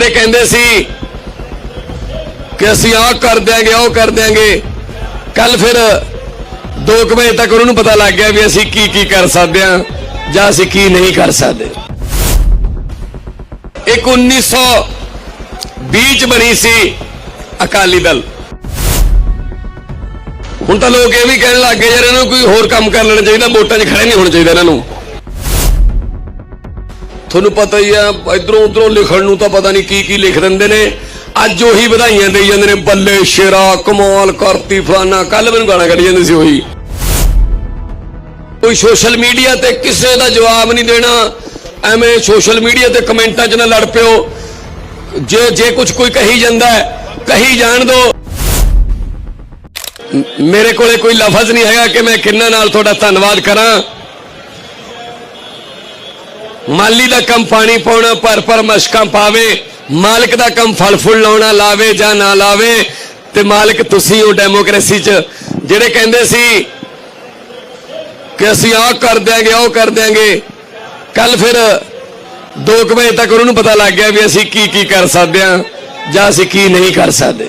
ਜਿਹੜੇ ਕਹਿੰਦੇ ਸੀ ਕਿ ਅਸੀਂ ਆਹ ਕਰ ਦਿਆਂਗੇ, ਉਹ ਕਰ ਦਿਆਂਗੇ ਕੱਲ ਫਿਰ 2 ਵਜੇ ਤੱਕ ਉਹਨਾਂ ਨੂੰ ਪਤਾ ਲੱਗ ਗਿਆ ਵੀ ਅਸੀਂ ਕੀ ਕੀ ਕਰ ਸਕਦੇ ਹਾਂ ਜਾਂ ਅਸੀਂ ਕੀ ਨਹੀਂ ਕਰ ਸਕਦੇ। ਇੱਕ 1920 ਚ ਬਣੀ ਸੀ ਅਕਾਲੀ ਦਲ। ਹੁਣ ਤਾਂ ਲੋਕ ਇਹ ਵੀ ਕਹਿਣ ਲੱਗ ਗਏ ਯਾਰ ਇਹਨਾਂ ਨੂੰ ਕੋਈ ਹੋਰ ਕੰਮ ਕਰ ਲੈਣਾ ਚਾਹੀਦਾ, ਵੋਟਾਂ 'ਚ ਖੜੇ ਨਹੀਂ ਹੋਣਾ ਚਾਹੀਦਾ ਇਹਨਾਂ ਨੂੰ। ਤੁਹਾਨੂੰ ਪਤਾ ਹੀ ਆ, ਇਧਰੋਂ ਉਧਰੋਂ ਲਿਖਣ ਨੂੰ ਤਾਂ ਪਤਾ ਨਹੀਂ ਕੀ ਕੀ ਲਿਖ ਦਿੰਦੇ ਨੇ। ਅੱਜ ਉਹੀ ਵਧਾਈਆਂ ਦੇਈ ਜਾਂਦੇ ਨੇ, ਬੱਲੇ ਸ਼ੇਰਾ, ਕਮਾਲ ਕਰਤੀ ਫਲਾਨਾ ਕੱਲ ਮੈਨੂੰ ਗਾਣਾ ਕੱਢ ਜਾਂਦੇ ਸੀ ਉਹੀ। ਕੋਈ ਸੋਸ਼ਲ ਮੀਡੀਆ ਤੇ ਕਿਸੇ ਦਾ ਜਵਾਬ ਨਹੀਂ ਦੇਣਾ, ਐਵੇਂ ਸੋਸ਼ਲ ਮੀਡੀਆ ਤੇ ਕਮੈਂਟਾਂ 'ਚ ਨਾ ਲੜ ਪਿਓ। ਜੇ ਜੇ ਕੁਝ ਕੋਈ ਕਹੀ ਜਾਂਦਾ ਕਹੀ ਜਾਣ ਦੋ। ਮੇਰੇ ਕੋਲੇ ਕੋਈ ਲਫ਼ਜ਼ ਨਹੀਂ ਹੈਗਾ ਕਿ ਮੈਂ ਕਿੰਨਾ ਨਾਲ ਤੁਹਾਡਾ ਧੰਨਵਾਦ ਕਰਾਂ। ਮਾਲੀ ਦਾ ਕੰਮ ਪਾਣੀ ਪਾਉਣਾ, ਭਰ ਭਰ ਮਸ਼ਕਾਂ ਪਾਵੇ, ਮਾਲਕ ਦਾ ਕੰਮ ਫਲ ਫੁੱਲ ਲਾਉਣਾ, ਲਾਵੇ ਜਾਂ ਨਾ ਲਾਵੇ, ਤੇ ਮਾਲਕ ਤੁਸੀਂ ਉਹ ਡੈਮੋਕ੍ਰੇਸੀ 'ਚ, ਜਿਹੜੇ ਕਹਿੰਦੇ ਸੀ ਕਿ ਅਸੀਂ ਆਹ ਕਰ ਦਿਆਂਗੇ, ਉਹ ਕਰ ਦਿਆਂਗੇ ਕੱਲ ਫਿਰ 2 ਵਜੇ ਤੱਕ ਉਹਨਾਂ ਨੂੰ ਪਤਾ ਲੱਗ ਗਿਆ ਵੀ ਅਸੀਂ ਕੀ ਕੀ ਕਰ ਸਕਦੇ ਹਾਂ ਜਾਂ ਅਸੀਂ ਕੀ ਨਹੀਂ ਕਰ ਸਕਦੇ।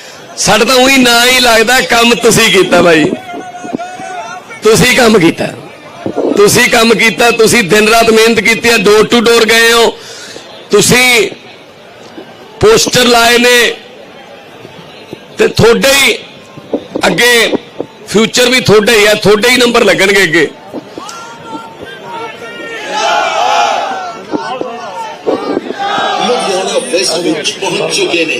ਸਾਡਾ ਤਾਂ ਉਹੀ ਨਾਂ ਹੀ ਲੱਗਦਾ, ਕੰਮ ਤੁਸੀਂ ਕੀਤਾ ਭਾਈ ਤੁਸੀਂ ਕੰਮ ਕੀਤਾ। ਤੁਸੀਂ ਕੰਮ ਕੀਤਾ, ਤੁਸੀਂ ਦਿਨ ਰਾਤ ਮਿਹਨਤ ਕੀਤੀ ਹੈ ਡੋਰ ਟੂ ਡੋਰ ਗਏ ਹੋ। ਤੁਸੀਂ ਪੋਸਟਰ ਲਾਏ ਨੇ ਤੇ ਤੁਹਾਡੇ ਹੀ ਅੱਗੇ ਫਿਊਚਰ ਵੀ ਤੁਹਾਡੇ ਹੀ ਹੈ ਤੁਹਾਡੇ ਹੀ ਨੰਬਰ ਲੱਗਣਗੇ ਅੱਗੇ। ਲੁਧਿਆਣਾ ਵੈਸਟ ਵਿੱਚ ਪਹੁੰਚ ਚੁੱਕੇ ਨੇ।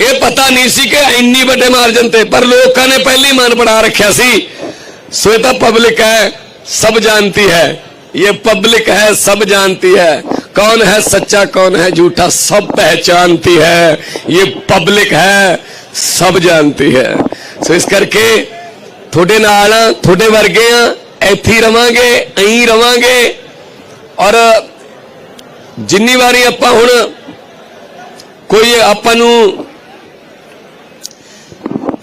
ਇਹ ਪਤਾ ਨਹੀਂ ਸੀ ਕਿ ਇੰਨੀ ਵੱਡੇ ਮਾਰਜਨ ਤੇ ਪਰ ਲੋਕਾਂ ਨੇ ਪਹਿਲੀ ਮਨ ਬਣਾ ਰੱਖਿਆ ਸੀ ਸੋ ਇਹ ਤਾਂ ਪਬਲਿਕ ਹੈ ਸਭ ਜਾਣਤੀ ਹੈ ਇਹ पब्लिक है सब जानती है कौन है सच्चा कौन है झूठा सब पहचानती है ये पब्लिक है सब जानती है ਸੋ ਇਸ ਕਰਕੇ ਤੁਹਾਡੇ ਨਾਲ ਆ, ਤੁਹਾਡੇ ਵਰਗੇ ਆ ਇੱਥੇ ਹੀ ਰਵਾਂਗੇ ਐਂ ਰਵਾਂਗੇ ਔਰ ਜਿੰਨੀ ਵਾਰੀ ਆਪਾਂ ਹੁਣ ਕੋਈ ਆਪਾਂ ਨੂੰ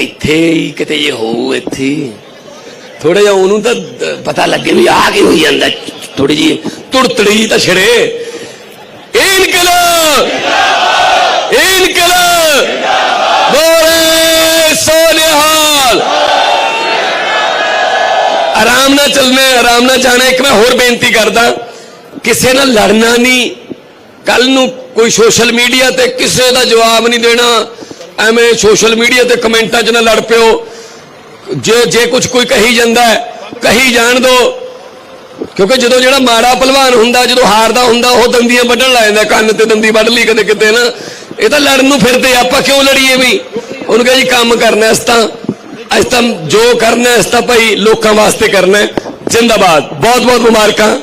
ਇੱਥੇ ਹੀ ਕਿਤੇ ਇਹ ਹੋਊ ਇੱਥੇ। ਥੋੜਾ ਜਿਹਾ ਉਹਨੂੰ ਤਾਂ ਪਤਾ ਲੱਗੇ ਵੀ ਆ ਕੀ ਹੋਈ ਜਾਂਦਾ। ਥੋੜੀ ਜੀ ਤੁੜਤੜੀ ਤਾਂ ਛੜੇ। ਇਨਕਲਾਬ! ਇਨਕਲਾਬ! ਬੋਲੇ ਸੋਨਿਹਾਲ! ਆਰਾਮ ਨਾਲ ਚੱਲਣਾ ਆਰਾਮ ਨਾਲ ਜਾਣਾ। ਇੱਕ ਮੈਂ ਹੋਰ ਬੇਨਤੀ ਕਰਦਾ। ਕਿਸੇ ਨਾਲ ਲੜਨਾ ਨਹੀਂ। ਕੱਲ ਨੂੰ ਕੋਈ ਸੋਸ਼ਲ ਮੀਡੀਆ ਤੇ ਕਿਸੇ ਦਾ ਜਵਾਬ ਨਹੀਂ ਦੇਣਾ। ਐਵੇਂ ਸੋਸ਼ਲ ਮੀਡੀਆ ਤੇ ਕਮੈਂਟਾਂ 'ਚ ਨਾ ਲੜ ਪਿਓ। ਜੇ ਜੇ ਕੁਝ ਕੋਈ ਕਹੀ ਜਾਂਦਾ ਕਹੀ ਜਾਣ ਦੋ। ਕਿਉਂਕਿ ਜਦੋਂ ਜਿਹੜਾ ਮਾੜਾ ਪਹਿਲਵਾਨ ਹੁੰਦਾ, ਜਦੋਂ ਹਾਰਦਾ ਹੁੰਦਾ, ਉਹ ਦੰਦੀਆਂ ਵੱਢਣ ਲੱਗ ਜਾਂਦਾ, ਕੰਨ ਤੇ ਦੰਦੀ ਵੱਢ ਲਈ ਕਦੇ ਕਿਤੇ ਨਾ। ਇਹ ਤਾਂ ਲੜਨ ਨੂੰ ਫਿਰਦੇ ਆਪਾਂ ਕਿਉਂ ਲੜੀਏ ਵੀ? ਉਹਨੂੰ ਕਹੇ ਜੀ, ਕੰਮ ਕਰਨਾ ਇਸ ਤਾਂ ਇਸ ਤਾਂ ਜੋ ਕਰਨਾ ਇਸ ਤਾਂ ਭਾਈ ਲੋਕਾਂ ਵਾਸਤੇ ਕਰਨਾ ਜ਼ਿੰਦਾਬਾਦ। ਬਹੁਤ ਬਹੁਤ ਮੁਬਾਰਕਾਂ।